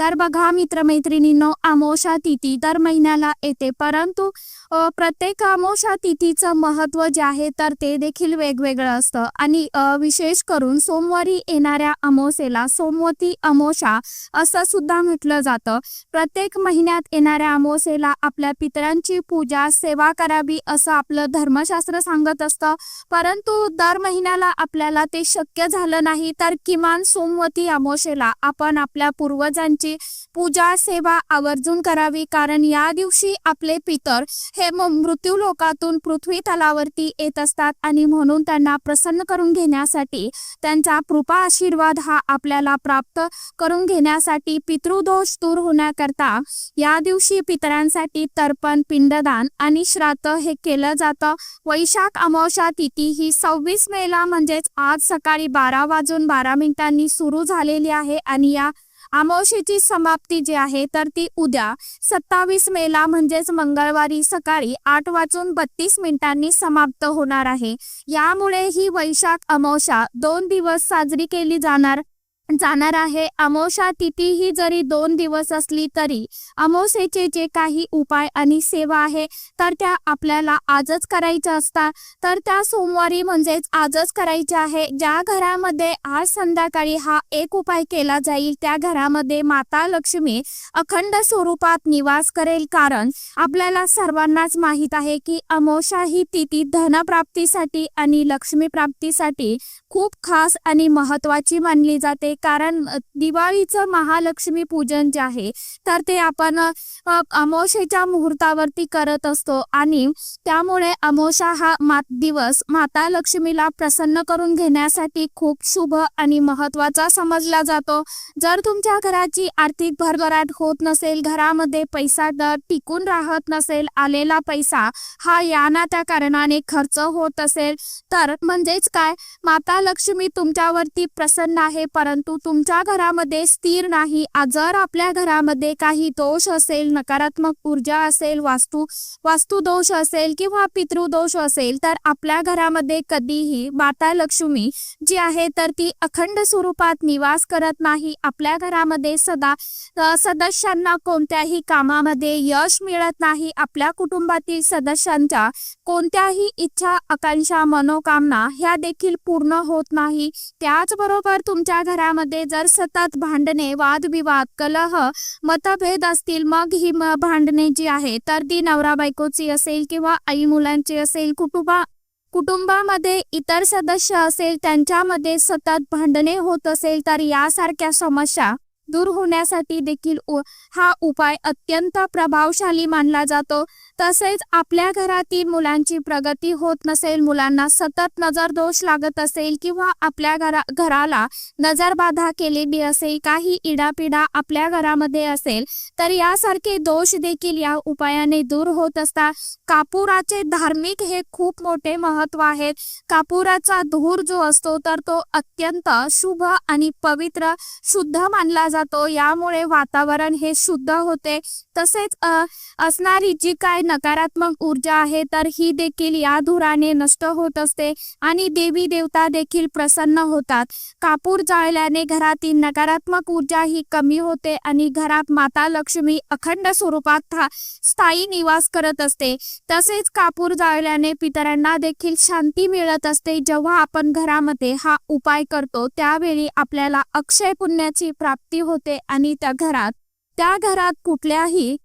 तर बघा मित्रमैत्रिणींनो अमोशा तिथी दर महिन्याला येते. परंतु प्रत्येक अमोशा तिथीचं महत्त्व जे आहे तर ते देखील वेगवेगळं असतं. आणि विशेष करून सोमवारी येणाऱ्या अमोसेला सोमवती अमोशा असं सुद्धा म्हटलं जातं. प्रत्येक महिन्यात येणाऱ्या अमोसेला आपल्या पितरांची पूजा सेवा करावी असं आपलं धर्मशास्त्र सांगत असतं. परंतु दर महिन्याला आपल्याला ते शक्य झालं नाही तर किमान सोमवती अमोशेला आपण आपल्या पूर्वजांची पूजा सेवा आवर्जून करावी. कारण या दिवशी आपले पितर हे मृत्यू लोकातून पृथ्वी तलावरती येत असतात आणि म्हणून त्यांना प्रसन्न करून घेण्यासाठी त्यांचा कृपा आशीर्वाद हा आपल्याला प्राप्त करून घेण्यासाठी पितृदोष दूर होण्याकरता या दिवशी पितरांसाठी तर्पण पिंडदान आणि श्राद्ध हे केलं जातं. वैशाख अमावस्या तिथी ही सव्वीस मेला म्हणजेच आज सकाळी बारा वाजून बारा मिनिटांनी सुरू झालेली आहे आणि या अमावशेची समाप्ती जी आहे तर ती उद्या सत्तावीस मेला म्हणजेच मंगळवारी सकाळी आठ वाजून बत्तीस मिनिटांनी समाप्त होणार आहे. यामुळे ही वैशाख अमावशा दोन दिवस साजरी केली जाणार जाणार आहे. अमावस्या तिथी ही जरी दोन दिवस असली तरी अमोसेचे जे काही उपाय आणि सेवा आहे तर त्या आपल्याला आजच करायच्या असतात. तर त्या सोमवारी म्हणजेच आजच करायच्या आहे. ज्या घरामध्ये आज संध्याकाळी हा एक उपाय केला जाईल त्या घरामध्ये माता लक्ष्मी अखंड स्वरूपात निवास करेल. कारण आपल्याला सर्वांनाच माहीत आहे की अमावस्या ही तिथी धनप्राप्तीसाठी आणि लक्ष्मी प्राप्तीसाठी खूप खास आणि महत्वाची मानली जाते. कारण दिवाळीचं महालक्ष्मी पूजन जे आहे तर ते आपण अ, मुहूर्तावरती करत असतो. आणि त्यामुळे अमावस्या हा मात दिवस माता लक्ष्मीला प्रसन्न करून घेण्यासाठी खूप शुभ आणि महत्त्वाचा समजला जातो. जर तुमच्या घराची आर्थिक भरभराट होत नसेल घरामध्ये पैसा दर टिकून राहत नसेल आलेला पैसा हा या ना त्या कारणाने खर्च होत असेल तर म्हणजेच काय? माता लक्ष्मी तुमच्यावरती प्रसन्न आहे परंतु तुमच्या घरामध्ये स्थिर नाही. जर आपल्या घरामध्ये काही दोष असेल नकारात्मक ऊर्जा असेल वास्तू वास्तू दोष असेल किंवा पितृदोष असेल तर आपल्या घरामध्ये कधीही माता लक्ष्मी जी आहे तर ती अखंड स्वरूपात निवास करत नाही. आपल्या घरामध्ये सदा सदस्यांना कोणत्याही कामामध्ये यश मिळत नाही. आपल्या कुटुंबातील सदस्यांच्या कोणत्याही इच्छा आकांक्षा मनोकामना ह्या देखील पूर्ण होत नाही. त्याचबरोबर तुमच्या घरामध्ये जर सतत भांडणे वादविवाद कलह मतभेद असतील मग ही भांडणे जी आहे तर ती नवरा बायकोची असेल किंवा आई मुलांची असेल कुटुंबा कुटुंबामध्ये इतर सदस्य असेल त्यांच्यामध्ये सतत भांडणे होत असेल तर यासारख्या समस्या दूर होण्यासाठी देखील हा उपाय अत्यंत प्रभावशाली मानला जातो. तसेच आपल्या घरातील मुलांची प्रगती होत नसेल मुलांना सतत नजर दोष लागत असेल किंवा आपल्या घरा घराला नजरबाधा केलेली असेल काही इडापिडा आपल्या घरामध्ये असेल तर यासारखे दोष देखील या उपायाने दूर होत असतात. कापुराचे धार्मिक हे खूप मोठे महत्त्व आहे कापुराचा धूर जो असतो तर तो अत्यंत शुभ आणि पवित्र शुद्ध मानला जातो. यामुळे वातावरण हे शुद्ध होते. तसेच असणारी जी काय नकारात्मक ऊर्जा आहे तर ही देखील या धुराने नष्ट होत असते आणि देवी देवता देखील प्रसन्न होतात. कापूर जाळल्याने घरातील नकारात्मक ऊर्जा ही कमी होते आणि घरात माता लक्ष्मी अखंड स्वरूपात स्थायी निवास करत असते. तसेच कापूर जाळल्याने पितरांना देखील शांती मिळत असते. जेव्हा आपण घरामध्ये हा उपाय करतो त्यावेळी आपल्याला अक्षय पुण्याची प्राप्ती होते आणि त्या घरात त्या घरात कुठल्याही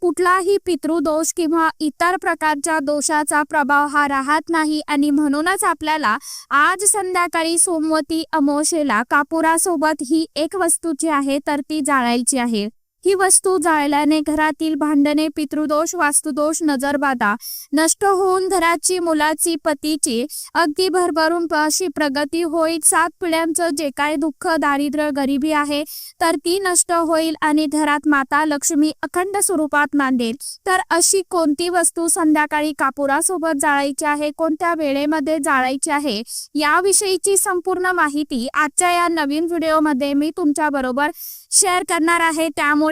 कुठलाही पितृदोष किंवा इतर प्रकारच्या दोषाचा प्रभाव हा राहत नाही आणि म्हणूनच आपल्याला आज संध्याकाळी सोमवती अमावस्येला कापुरासोबत ही एक वस्तू जी आहे तर ती जाळायची आहे. ही वस्तू जाळल्याने घरातील भांडणे पितृदोष वास्तुदोष नजरबाधा नष्ट होऊन घराची मुलाची पतीची अगदी भरभरून अशी प्रगती होईल. सात पिढ्यांचं जे काय दुःख दारिद्र्य गरिबी आहे तर ती नष्ट होईल आणि घरात माता लक्ष्मी अखंड स्वरूपात मांडेल. तर अशी कोणती वस्तू संध्याकाळी कापुरासोबत जाळायची आहे कोणत्या वेळेमध्ये जाळायची आहे याविषयीची संपूर्ण माहिती आजच्या या नवीन व्हिडिओमध्ये मी तुमच्या बरोबर शेअर करणार आहे. त्यामुळे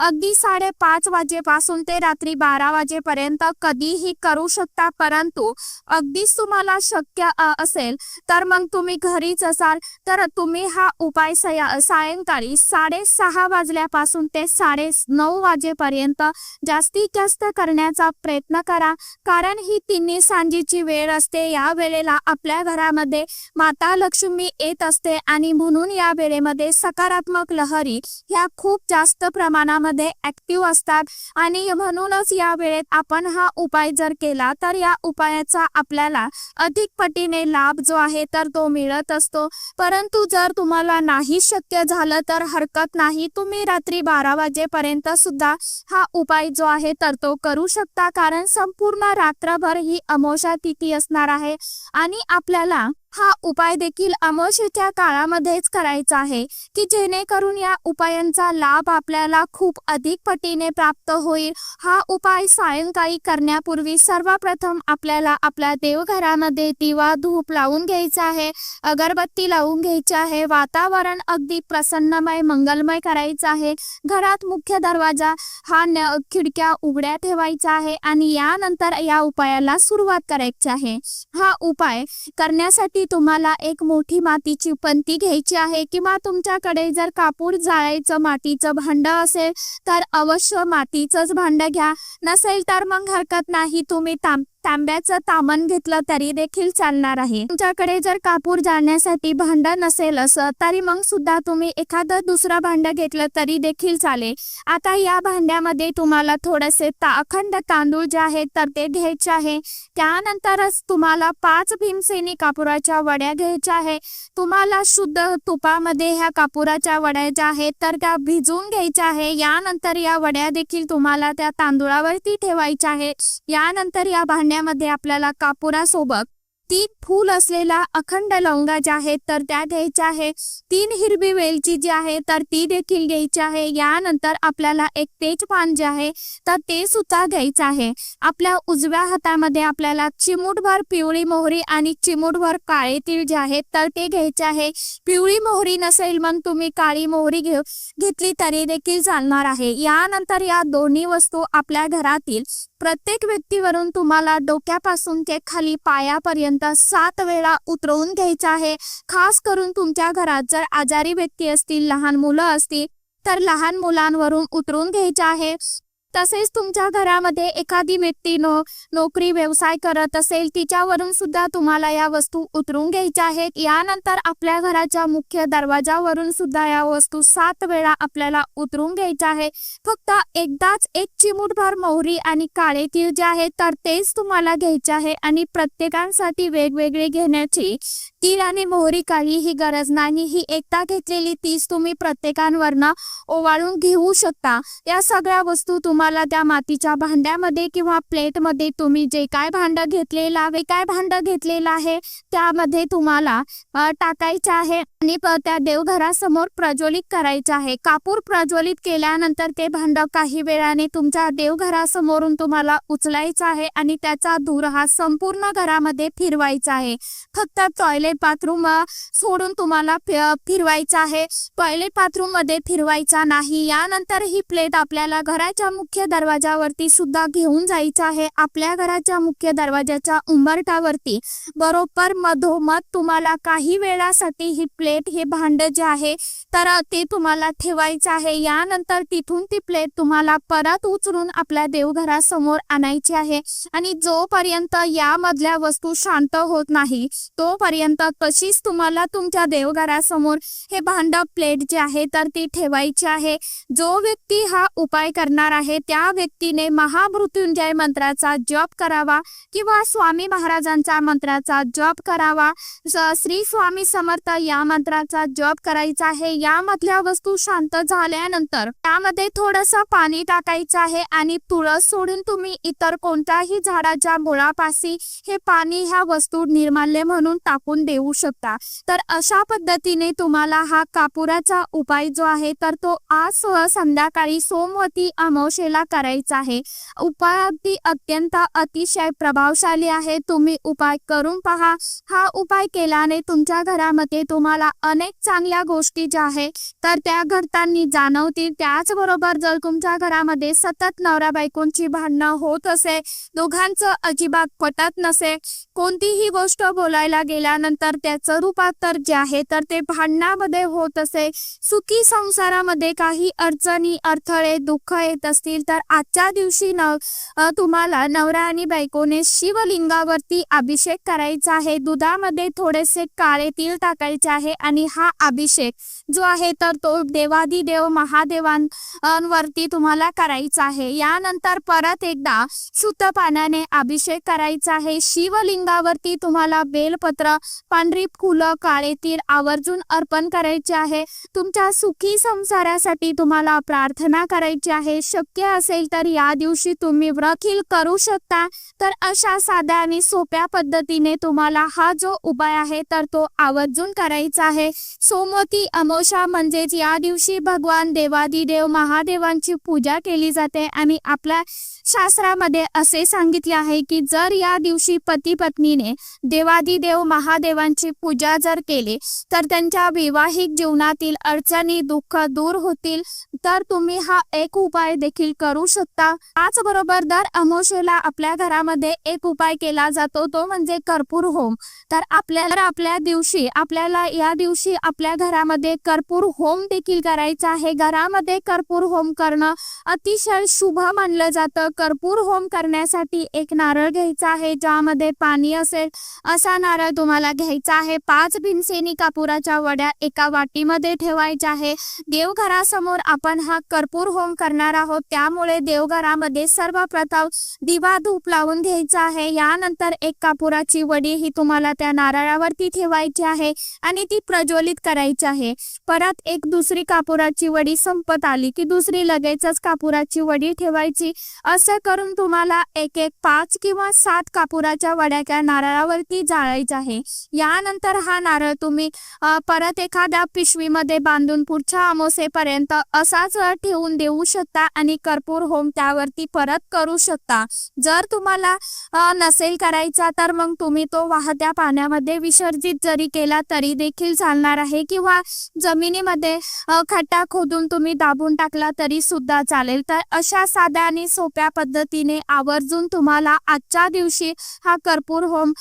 अगदी साडेपाच वाजेपासून ते रात्री बारा वाजेपर्यंत कधीही करू शकता परंतु अगदीच तुम्हाला शक्य असेल तर मग तुम्ही घरीच असाल. तर तुम्ही हा उपाय सया सायंकाळी साडेसहा वाजल्यापासून ते साडे नऊ वाजेपर्यंत जास्तीत जास्त करण्याचा प्रयत्न करा. कारण ही तिन्ही सांजेची वेळ असते. या वेळेला आपल्या घरामध्ये माता लक्ष्मी येत असते आणि म्हणून या वेळेमध्ये सकारात्मक लहरी ह्या खूप जास्त प्रमाणामध्ये मध्ये ऍक्टिव्ह असतात. आणि म्हणूनच या वेळेत आपण हा उपाय जर केला तर या उपायाचा आपल्याला अधिक पटीने लाभ जो आहे तर तो मिळत असतो. परंतु जर तुम्हाला नाही शक्य झालं तर हरकत नाही. तुम्ही रात्री बारा वाजेपर्यंत सुद्धा हा उपाय जो आहे तर तो करू शकता. कारण संपूर्ण रात्रभर ही अमोशा तिथी असणार आहे. आणि आपल्याला हा उपाय देखील अमावस्येच्या काळामध्येच करायचा आहे की जेणेकरून या उपायांचा लाभ आपल्याला खूप अधिक पटीने प्राप्त होईल. हा उपाय सायंकाळी करण्यापूर्वी सर्वप्रथम आपल्याला आपल्या देवघरामध्ये दिवा धूप लावून घ्यायचा आहे. अगरबत्ती लावून घ्यायची आहे. वातावरण अगदी प्रसन्नमय मंगलमय करायचं आहे. घरात मुख्य दरवाजा हा खिडक्या उघड्या ठेवायचा आहे आणि यानंतर या उपायाला सुरुवात करायची आहे. हा उपाय करण्यासाठी तुम्हाला एक मोठी मातीची पंती घ्यायची आहे किंवा तुमच्याकडे जर कापूर जाळायचं मातीचं भांड असेल तर अवश्य मातीचंच भांड घ्या. नसेल तर मग हरकत नाही तुम्ही तांब तांब्याचं तामण घेतलं तरी देखील चालणार आहे. तुमच्याकडे जर कापूर जाळण्यासाठी भांड नसेल असं तरी मग सुद्धा तुम्ही एखादं दुसरं भांड घेतलं तरी देखील चालेल. आता या भांड्यामध्ये तुम्हाला थोडेसे ता अखंड तांदूळ जे आहेत तर ते घ्यायचे आहे. त्यानंतरच तुम्हाला पाच भीमसेनी कापुराच्या वड्या घ्यायच्या आहे. तुम्हाला शुद्ध तुपामध्ये ह्या कापुराच्या वड्या ज्या आहेत तर त्या भिजवून घ्यायच्या आहे. यानंतर या वड्या देखील तुम्हाला त्या तांदूळावरती ठेवायच्या आहे यानंतर या भांड्यामध्ये आपल्याला कापुरासोबत तीन फूल असलेला अखंड लवंगा ज्या आहेत तर त्या घ्यायच्या आहे. तीन हिरवी वेलची जी आहे तर ती देखील घ्यायची आहे. यानंतर आपल्याला एक तेजपान जे आहे तर ते सुद्धा घ्यायचं आहे. आपल्या उजव्या हातामध्ये आपल्याला चिमूटभर पिवळी मोहरी आणि चिमूटभर काळे तीळ जे आहेत तर ते घ्यायचे आहे. पिवळी मोहरी नसेल मग तुम्ही काळी मोहरी घेऊ घेतली तरी देखील चालणार आहे. यानंतर या दोन्ही वस्तू आपल्या घरातील प्रत्येक व्यक्तीवरून तुम्हाला डोक्यापासून ते खाली पायापर्यंत सात वेळा उतरवून घ्यायचा आहे. खास करून तुमच्या घरात जर आजारी व्यक्ती असतील लहान मुलं असतील तर लहान मुलांवरून उतरून घ्यायचे आहे. तसेच तुमच्या घरामध्ये एखादी व्यक्ती नो नोकरी व्यवसाय करत असेल तिच्यावरून सुद्धा तुम्हाला या वस्तू उतरून घ्यायच्या आहेत. यानंतर आपल्या घराच्या मुख्य दरवाजावरून सुद्धा या वस्तू सात वेळा आपल्याला उतरून घ्यायच्या आहे फक्त एकदाच एक चिमूटभर मोहरी आणि काळे तीळ जे आहेत तर तेच तुम्हाला घ्यायचे आहे आणि प्रत्येकांसाठी वेगवेगळे घेण्याची तीळ आणि मोहरी काहीही गरज नाही. ही एकदा घेतलेली तीच तुम्ही प्रत्येकांवरनं ओवाळून घेऊ शकता. या सगळ्या वस्तू तुम्हाला त्या मातीच्या भांड्यामध्ये किंवा प्लेटमध्ये तुम्ही जे काय भांड घेतलेलं आहे काय भांड घेतलेलं आहे त्यामध्ये तुम्हाला टाकायचं आहे आणि त्या देवघरासमोर प्रज्वलित करायचं आहे. कापूर प्रज्वलित केल्यानंतर ते भांड काही वेळाने तुमच्या देवघरासमोरून तुम्हाला उचलायचं आहे आणि त्याचा धूर हा संपूर्ण घरामध्ये फिरवायचा आहे. फक्त टॉयलेट बाथरूम सोडून तुम्हाला फिरवायचं आहे. टॉयलेट बाथरूममध्ये फिरवायचा नाही. यानंतर ही प्लेट आपल्याला घराच्या मुख्य दरवाजावरती सुद्धा घेऊन जायचं आहे. आपल्या घराच्या मुख्य दरवाजाच्या उंबरठावरती बरोबर मधोमध तुम्हाला काही वेळासाठी ही प्लेट हे भांड जे आहे तर ते तुम्हाला ठेवायचं आहे. यानंतर तिथून ती प्लेट तुम्हाला परत उचलून आपल्या देवघरासमोर आणायची आहे. आणि जोपर्यंत यामधल्या वस्तू शांत होत नाही तोपर्यंत नंतर तशीच तुम्हाला तुमच्या देवघरासमोर हे भांड प्लेट जे आहे तर ती ठेवायची आहे. जो व्यक्ती हा उपाय करणार आहे त्या व्यक्तीने महामृत्युंजय मंत्राचा जप करावा किंवा स्वामी महाराजांचा मंत्राचा जप करावा. श्री स्वामी समर्थ या मंत्राचा जप करायचा आहे. यामधल्या वस्तू शांत झाल्यानंतर त्यामध्ये थोडस पाणी टाकायचं आहे आणि तुळस सोडून तुम्ही इतर कोणत्याही झाडाच्या मुळापाशी हे पाणी ह्या वस्तू निर्माल्य म्हणून टाकून देऊ शकता. तर अशा पद्धतीने तुम्हाला हा कापुराचा उपाय जो आहे तर तो आज संध्याकाळी सोमवती अमावशेला करायचा आहे. उपाय अगदी अत्यंत अतिशय प्रभावशाली आहे. तुम्ही उपाय करून पहा. हा उपाय केल्याने तुमच्या घरामध्ये तुम्हाला अनेक चांगल्या गोष्टी ज्या आहेत तर त्या घडताना जाणवतील. त्याचबरोबर जर तुमच्या घरामध्ये सतत नवरा बायकोंची भांडणं होत असे दोघांचं अजिबात पटत नसे कोणतीही गोष्ट बोलायला गेल्यानंतर तर त्याचं रूपांतर जे आहे तर ते भांडणामध्ये होत असे. सुखी संसारामध्ये काही अडचणी अडथळे दुःख येत असतील तर आजच्या दिवशी नव तुम्हाला नवरा आणि बायकोने शिवलिंगावरती अभिषेक करायचा आहे. दुधामध्ये थोडेसे काळे तीळ टाकायचे आहे आणि हा अभिषेक जो आहे तर तो देवादिदेव महादेवांवरती तुम्हाला करायचा आहे. यानंतर परत एकदा शुद्ध पाण्याने अभिषेक करायचा आहे. शिवलिंगावरती तुम्हाला बेलपत्र पांढरी फुलं काळे तीर आवर्जून अर्पण करायचे आहे. तुमच्या सुखी संसारासाठी तुम्हाला प्रार्थना करायची आहे. शक्य असेल तर या दिवशी तुम्ही व्रखील करू शकता. तर अशा साध्या आणि सोप्या पद्धतीने तुम्हाला हा जो उपाय आहे तर तो आवर्जून करायचा आहे. सोमवती अमोशा म्हणजेच या दिवशी भगवान देवादिदेव महादेवांची पूजा केली जाते आणि आपल्या शास्त्रामध्ये असे सांगितले आहे की जर या दिवशी पती पत्नीने देवादिदेव महादेवांची पूजा जर केली तर त्यांच्या वैवाहिक जीवनातील अडचणी दुःख दूर होतील. तर तुम्ही हा एक उपाय देखील करू शकता. त्याचबरोबर दर अमोशेला आपल्या घरामध्ये एक उपाय केला जातो तो म्हणजे कर्पूर होम. तर आपल्याला आपल्या दिवशी आपल्याला या दिवशी आपल्या घरामध्ये कर्पूर होम देखील करायचा आहे. घरामध्ये कर्पूर होम करणं अतिशय शुभ मानलं जातं. कर्पूर होम करण्यासाठी एक नारळ घ्यायचा आहे ज्यामध्ये पाणी असेल असा नारळ तुम्हाला घ्यायचा आहे. पाच भिनसेनी कापुराच्या वड्या एका वाटीमध्ये ठेवायच्या आहे. देवघरासमोर आपण हा कर्पूर होम करणार आहोत. त्यामुळे देवघरामध्ये सर्वप्रथम दिवा धूप लावून घ्यायचा आहे. यानंतर एक कापुराची वडी ही तुम्हाला त्या नारळावरती ठेवायची आहे आणि ती प्रज्वलित करायची आहे. परत एक दुसरी कापुराची वडी संपत आली की दुसरी लगेचच कापुराची वडी ठेवायची. असं करून तुम्हाला एक एक पाच किंवा सात कापुराच्या वड्याच्या नारळावरती जाळायचं आहे. यानंतर हा नारळ तुम्ही परत एखाद्या पिशवीमध्ये बांधून पुढच्या अमावस्येपर्यंत असाच ठेवून देऊ शकता आणि कर्पूर होम त्यावरती परत करू शकता. जर तुम्हाला नसेल करायचा तर मग तुम्ही तो वाहत्या पाण्यामध्ये विसर्जित जरी केला तरी देखील चालणार आहे किंवा जमिनीमध्ये खड्डा खोदून तुम्ही दाबून टाकला तरी सुद्धा चालेल. तर अशा साध्या आणि सोप्या पद्धतीने आवर्जून तुम्हाला आजच्या दिवशी हा कर्पूर होम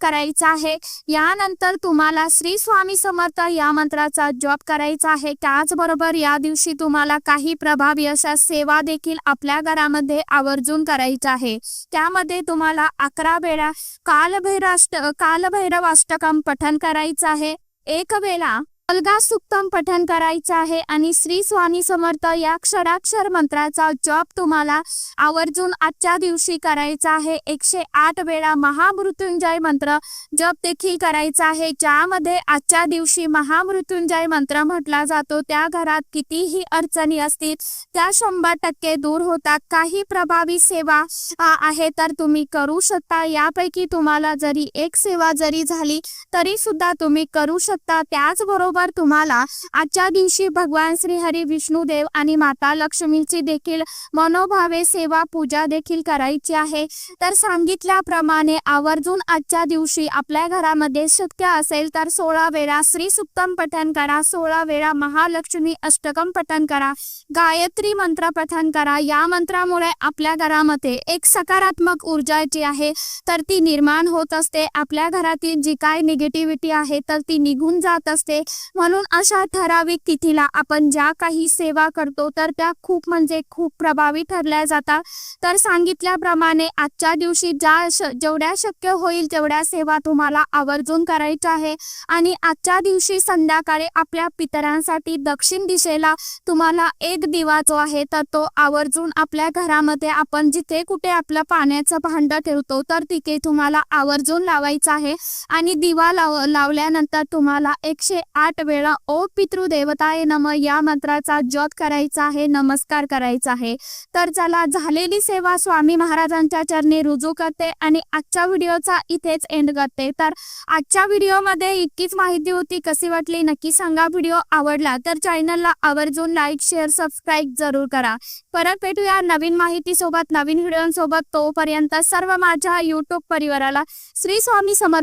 करायचा आहे. यानंतर तुम्हाला श्री स्वामी समर्थ या मंत्राचा जॉब करायचा आहे. त्याचबरोबर या दिवशी तुम्हाला काही प्रभावी अशा सेवा देखील आपल्या घरामध्ये आवर्जून करायच्या आहे. त्यामध्ये तुम्हाला अकरा वेळा कालभैराष्ट कालभैरव अष्टकम पठन करायचं आहे. एक वेळा अलगा सुक्तम पठन करायचं आहे आणि श्री स्वामी समर्थ या क्षराक्षर मंत्राचा जप तुम्हाला आवर्जून आजच्या दिवशी करायचा आहे. एकशे आठ वेळा महामृत्युंजय मंत्र जप देखील करायचा आहे. ज्यामध्ये आजच्या दिवशी महामृत्युंजय मंत्र म्हटला जातो. त्या घरात कितीही अडचणी असतील त्या शंभर टक्के दूर होतात. काही प्रभावी सेवा आहे तर तुम्ही करू शकता. यापैकी तुम्हाला जरी एक सेवा जरी झाली तरी सुद्धा तुम्ही करू शकता. त्याचबरोबर तुम्हाला आजच्या दिवशी भगवान श्री हरी विष्णुदेव आणि माता लक्ष्मीची देखील मनोभावे सेवा पूजा देखील करायची आहे. तर सांगितल्याप्रमाणे आवर्जून आजच्या दिवशी आपल्या घरामध्ये शक्य असेल तर सोळा वेळा श्री सुप्तम पठन करा सोळा वेळा महालक्ष्मी अष्टकम पठन करा गायत्री मंत्र पठन करा. या मंत्रामुळे आपल्या घरामध्ये एक सकारात्मक ऊर्जा जी आहे तर ती निर्माण होत असते. आपल्या घरातील जी काय निगेटिव्हिटी आहे तर ती निघून जात असते. म्हणून अशा ठराविक तिथीला आपण ज्या काही सेवा करतो तर त्या खूप म्हणजे खूप प्रभावी ठरल्या जातात. तर सांगितल्याप्रमाणे आजच्या दिवशी ज्या श जेवढ्या शक्य होईल तेवढ्या सेवा तुम्हाला आवर्जून करायच्या आहे. आणि आजच्या दिवशी संध्याकाळी आपल्या पितरांसाठी दक्षिण दिशेला तुम्हाला एक दिवा जो आहे तर तो आवर्जून आपल्या घरामध्ये आपण जिथे कुठे आपलं पाण्याचं भांड ठेवतो तर तिथे तुम्हाला आवर्जून लावायचं आहे. आणि दिवा लाव लावल्यानंतर तुम्हाला एकशे आठ वेळा ओ पितृदेवताय नम या मंत्राचा जप करायचा आहे नमस्कार करायचा आहे. तर चला झालेली सेवा स्वामी महाराजांच्या चरणी रुजू करते आणि आजच्या व्हिडिओचा इथेच एंड करते. तर आजच्या व्हिडिओमध्ये इतकीच माहिती होती कशी वाटली नक्की सांगा. व्हिडिओ आवडला तर चॅनलला आवर्जून लाईक शेअर सबस्क्राईब जरूर करा. परत भेटूया नवीन माहिती सोबत नवीन व्हिडिओ सोबत तोपर्यंत सर्व माझ्या युट्यूब परिवाराला श्री स्वामी समर्थ